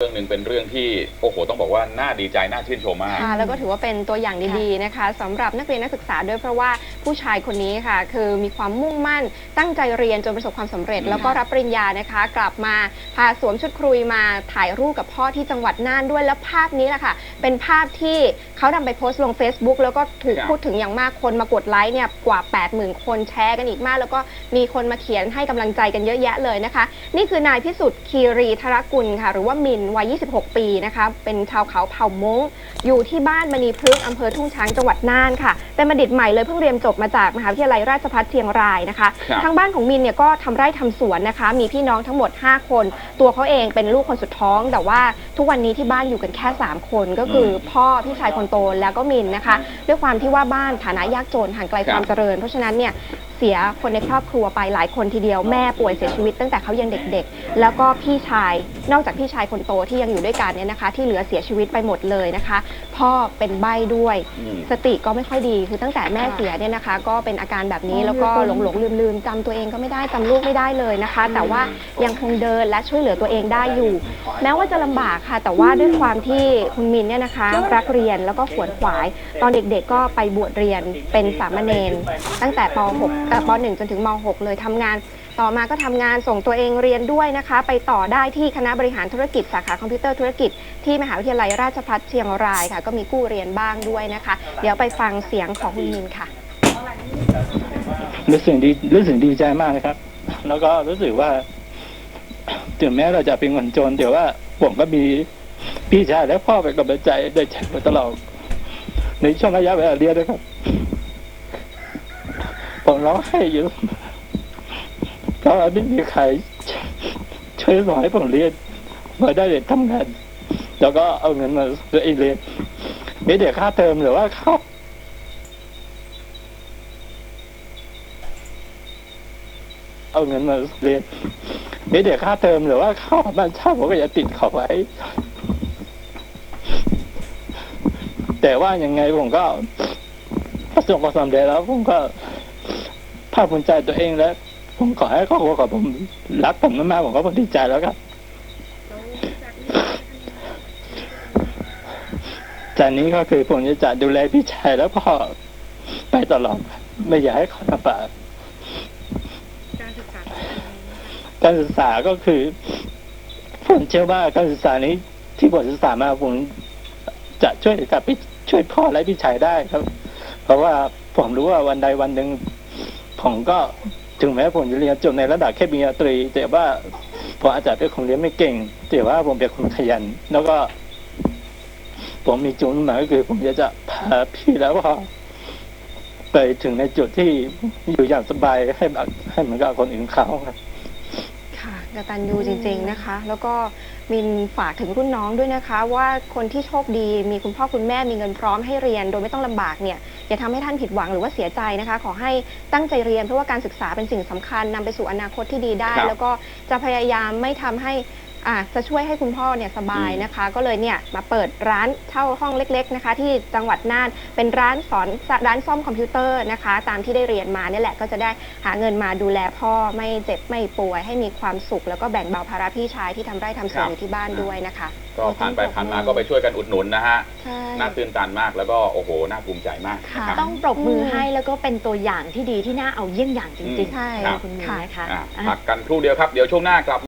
เรื่องหนึ่งเป็นเรื่องที่โอ้โหต้องบอกว่าน่าดีใจน่าชื่นชมมาก ค่ะแล้วก็ถือว่าเป็นตัวอย่างดีๆนะคะสำหรับนักเรียนนักศึกษาด้วยเพราะว่าผู้ชายคนนี้ค่ะ คือมีความมุ่งมั่นตั้งใจเรียนจนประสบความสำเร็จอืมแล้วก็รับปริญญานะคะ กลับมาพาสวมชุดครุยมาถ่ายรูปกับพ่อที่จังหวัดน่านด้วยแล้วภาพนี้แหละค่ะ เป็นภาพที่เขานำไปโพสต์ลง Facebook แล้วก็ถูกครับพูดถึงอย่างมากคนมากดไลค์เนี่ยกว่า 80,000 คนแชร์กันอีกมาก แล้วก็มีคนมาเขียนให้กำลังใจกันเยอะแยะเลยนะคะ นี่คือนายพิสุทธิ์คีรีธรกุลค่ะ หรือว่ามินวัย 26 ปีนะคะ เป็นชาวเขาเผ่ามงอยู่ที่บ้านมณีพฤกษ์อำเภอทุ่งช้างจังหวัดน่านค่ะ เป็นบัณฑิตใหม่เลยเพิ่งเรียนจบมาจากมหาวิทยาลัยราชภัฏเชียงรายนะคะครับทางบ้านของมินเนี่ยก็ทำไร่ทำสวนนะคะ มีพี่น้องทั้งหมด 5 คน ตัวเขาเองเป็นลูกคนสุดท้อง แต่ว่าทุกวันนี้ที่บ้านอยู่กันแค่ 3 คนก็คืออพ่อพี่ชายคนโตแล้วก็มินนะคะ ด้วยความที่ว่าบ้านฐานะยากจนห่างไกลครับความเจริญ เพราะฉะนั้นเนี่ยเสียคนในครอบครัวไปหลายคนทีเดียวแม่ป่วยเสียชีวิตตั้งแต่เขายังเด็กๆ แล้วก็พี่ชาย นอกจากพี่ชายคนโตที่ยังอยู่ด้วยกันเนี่ยนะคะ ที่เหลือเสียชีวิตไปหมดเลยนะคะ พ่อเป็นใบ้ด้วย อืม สติก็ไม่ค่อยดีคือตั้งแต่แม่เสียเนี่ยนะคะ ก็เป็นอาการแบบนี้แล้วก็หลงหลงลืมลืมๆจำตัวเองก็ไม่ได้จำลูกไม่ได้เลยนะคะ แต่ว่ายังคงเดินและช่วยเหลือตัวเองได้อยู่ แม้ว่าจะลำบากค่ะ แต่ว่าด้วยความที่คุณมินเนี่ยนะคะ รักเรียนแล้วก็ขวนขวาย ตอนเด็กๆก็ไปบวชเรียนเป็นสามเณรตั้งแต่ป .6 แต่ป .1 จนถึงม .6 เลยทำงาน ต่อมาก็ทำงานส่งตัวเองเรียนด้วยนะคะ ไปต่อได้ที่คณะบริหารธุรกิจสาขาคอมพิวเตอร์ธุรกิจที่มหาวิทยาลัยราชภัฏเชียงรายค่ะ ก็มีกู้เรียนบ้างด้วยนะคะ เดี๋ยวไปฟังเสียงของคุณมินค่ะ รู้สึกดีรู้สึกดีใจมากเลยครับ แล้วก็รู้สึกว่าถึงแม้เราจะเป็นคนจนแต่ว่าผมก็มีพี่ชายและพ่อเป็นกำลังใจโดยใจมาตลอดในช่วงระยะเวลาเรียนนะครับผมร้องไห้อยู่ เพราไม่มีใครช่วยสอนให้ผมเรียนมาได้เรียนทำงาน แล้วก็เอาเงินมาตัวเองเรียนไม่เดี๋ยวค่าเทอมหรือว่าค่าเอาเงินมาเรียนไม่เดี๋ยวค่าเทอมหรือว่าค่าบ้านเช่าผมก็จะติดเขาไว้ แต่ว่ายังไงผมก็ประสบความสำเร็จแล้วผมก็ภาคภูมิใจตัวเองแล้ว ผมขอให้ครอบครัวของผมรักผมมากๆผมก็ดีใจแล้วครับจากนี้ก็คือผมจะจะดูแลพี่ชายแล้วพ่อไปตลอดไม่อยากให้เขาลำบากการศึกษาก็คือผมเชื่อว่าการศึกษานี้ที่ผมศึกษามาผมจะช่วยกับพี่ช่วยพ่อและพี่ชายได้ครับ เพราะว่าผมรู้ว่าวันใดวันหนึ่งผมก็ ถึงแม้ผมจะเรียนจบในระดับแค่ปริญญาตรี แต่ว่าผมอาจจะเป็นคนเรียนไม่เก่ง แต่ว่าผมเป็นคนขยัน แล้วก็ ผมมีจุดหมายก็คือ ผมอยากจะพาพี่แล้วก็ไปถึงในจุดที่อยู่อย่างสบายให้แบบให้เหมือนกับคนอื่นเขาครับค่ะกตัญญูจริง ๆนะคะ แล้วก็มินฝากถึงรุ่นน้องด้วยนะคะ ว่าคนที่โชคดีมีคุณพ่อคุณแม่มีเงินพร้อมให้เรียน โดยไม่ต้องลำบากเนี่ย อย่าทำให้ท่านผิดหวังหรือว่าเสียใจนะคะ ขอให้ตั้งใจเรียนเพราะว่าการศึกษาเป็นสิ่งสำคัญนำไปสู่อนาคตที่ดีได้ ครับ แล้วก็จะพยายามไม่ทำให้ อ่าจะช่วยให้คุณพ่อเนี่ยสบายนะคะ ก็เลยเนี่ยมาเปิดร้านเช่าห้องเล็ก ๆนะคะ ที่จังหวัดน่านเป็นร้านสอนร้านซ่อมคอมพิวเตอร์นะคะ ตามที่ได้เรียนมาเนี่ยแหละก็จะได้หาเงินมาดูแลพ่อไม่เจ็บไม่ป่วย ให้มีความสุข แล้วก็แบ่งเบาภาระพี่ชายที่ทำไร่ทำสวนอยู่ที่บ้านด้วยนะคะก็ผ่านไปผ่านมาก็ไปช่วยกันอุดหนุนนะฮะใช่ น่าตื่นตันมากแล้วก็โอ้โหน่าภูมิใจมากค่ะนะครับ ต้องปรบมือให้แล้วก็เป็นตัวอย่างที่ดีที่น่าเอาเยี่ยงอย่างจริงใช่ๆครับคุณมินนะคะ อะอะ พักกันครู่เดียวครับ เดี๋ยวช่วงหน้ากลับ